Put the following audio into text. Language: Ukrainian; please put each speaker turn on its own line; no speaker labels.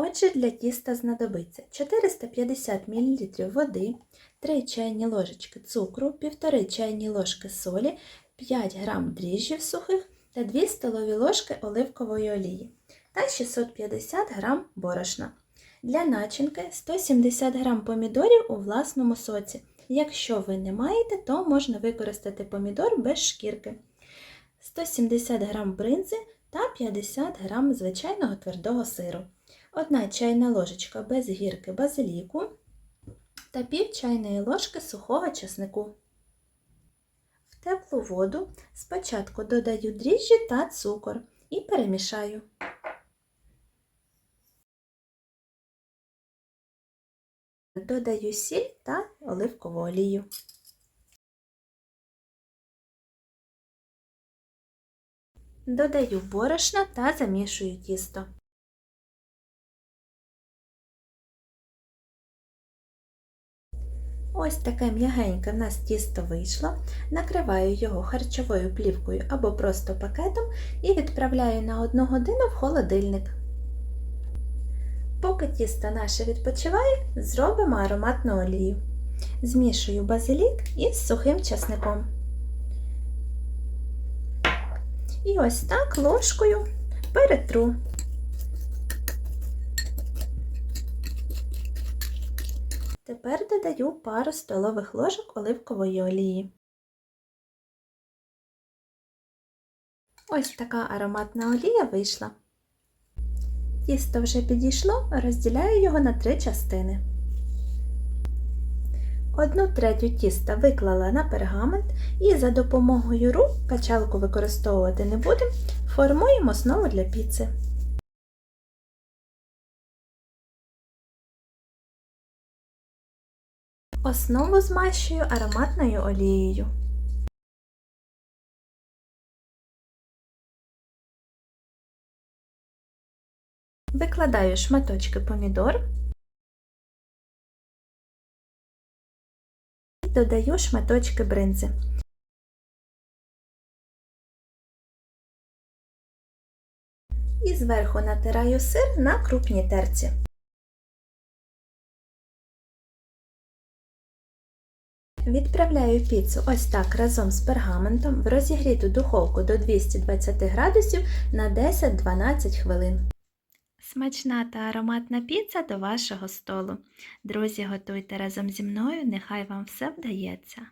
Отже, для тіста знадобиться 450 мл води, 3 чайні ложечки цукру, 1,5 чайні ложки солі, 5 г дріжджів сухих та 2 столові ложки оливкової олії та 650 г борошна. Для начинки 170 г помідорів у власному соці. Якщо ви не маєте, то можна використати помідор без шкірки. 170 г бринзи та 50 г звичайного твердого сиру. 1 чайна ложечка без гірки базиліку та пів чайної ложки сухого чеснику. В теплу воду спочатку додаю дріжджі та цукор і перемішаю. Додаю сіль та оливкову олію. Додаю борошна та замішую тісто. Ось таке м'ягеньке в нас тісто вийшло. Накриваю його харчовою плівкою або просто пакетом і відправляю на 1 годину в холодильник. Поки тісто наше відпочиває, зробимо ароматну олію. Змішую базилік із сухим часником. І ось так ложкою перетру. Тепер додаю пару столових ложок оливкової олії. Ось така ароматна олія вийшла. Тісто вже підійшло, розділяю його на три частини. Одну третю тіста виклала на пергамент і за допомогою рук качалку використовувати не будемо, формуємо основу для піци. Основу змащую ароматною олією. Викладаю шматочки помідор додаю шматочки бринзи. І зверху натираю сир на крупній терці. Відправляю піцу ось так разом з пергаментом в розігріту духовку до 220 градусів на 10-12 хвилин. Смачна та ароматна піца до вашого столу. Друзі, готуйте разом зі мною, нехай вам все вдається.